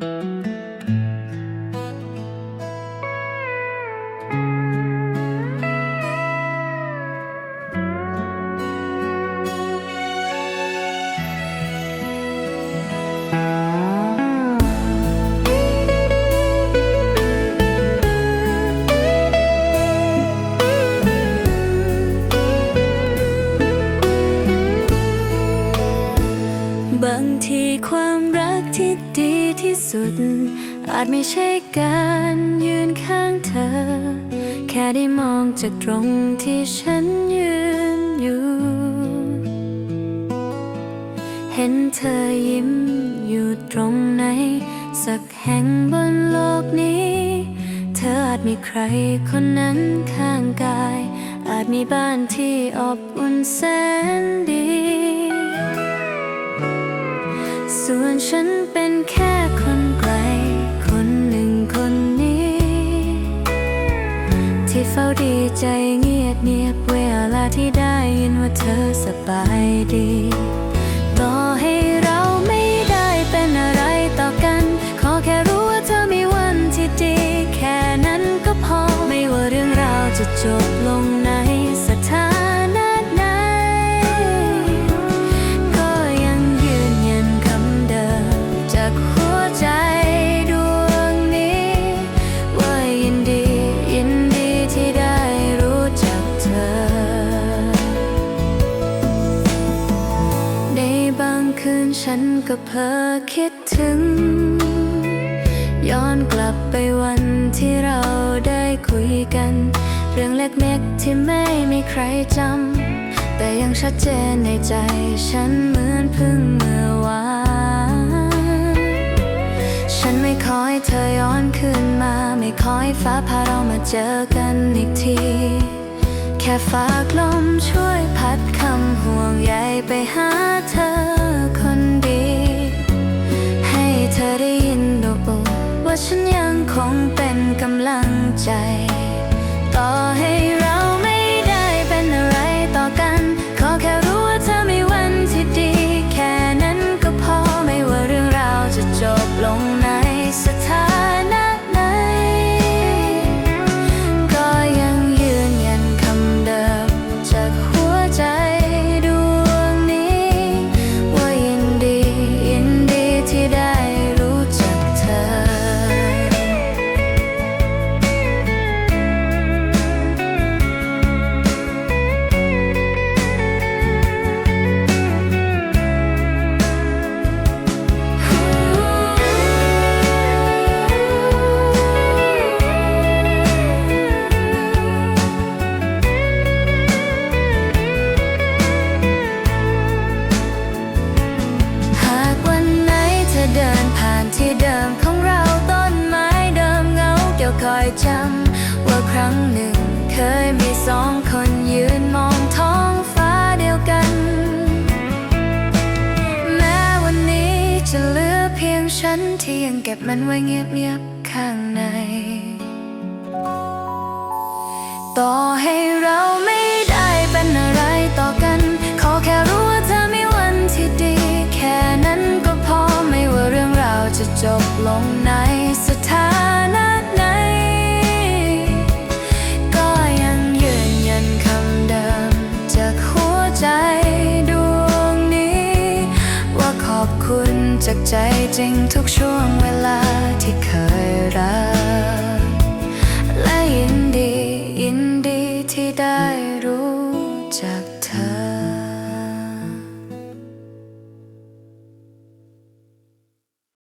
บ สุด อาจไม่ใช่การยืนข้างเธอ แค่ได้มองจากตรงที่ฉันยืนอยู่ เห็นเธอยิ้มอยู่ตรงไหน สักแห่งบนโลกนี้ เธออาจมีใครคนนั้นข้างกาย อาจมีบ้านที่อบอุ่นแสนดี ส่วนฉันเป็น ที่เฝ้าดีใจเงียบเงียบเวลาที่ได้ยินว่าเธอสบายดี ต่อให้เราไม่ได้เป็นอะไรต่อกัน ขอแค่รู้ว่าเธอมีวันที่ดี แค่นั้นก็พอไม่ว่าเรื่องราวจะจบลงใน ฉันก็เพ้อคิดถึง ย้อนกลับไปวันที่เราได้คุยกัน เรื่องเล็กๆที่ไม่มีใครจำ แต่ยังชัดเจนในใจฉันเหมือนเพึ่งเมื่อวานฉันไม่ขอให้เธอย้อนคืนมา ไม่ขอให้ฟ้าพาเรามาเจอกันอีกที แค่ฝากลมช่วยพัดคำห่วงใยไปหาเธอคนดี ให้เธอได้ยินดูว่าฉันยังคงเป็นกำลังใจ ว่าครั้งหนึ่งเคยมีสองคนยืนมองท้องฟ้าเดียวกัน แม้วันนี้จะเหลือเพียงฉันที่ยังเก็บมันไว้เงียบๆข้างใน ต่อให้เราไม่ได้เป็นอะไรต่อกัน ขอแค่รู้ว่าเธอมีวันที่ดี แค่นั้นก็พอไม่ว่าเรื่องราวจะจบลงใน จากใจจริงทุกช่วงเวลาที่เคยรัก และยินดียินดีที่ได้รู้จัก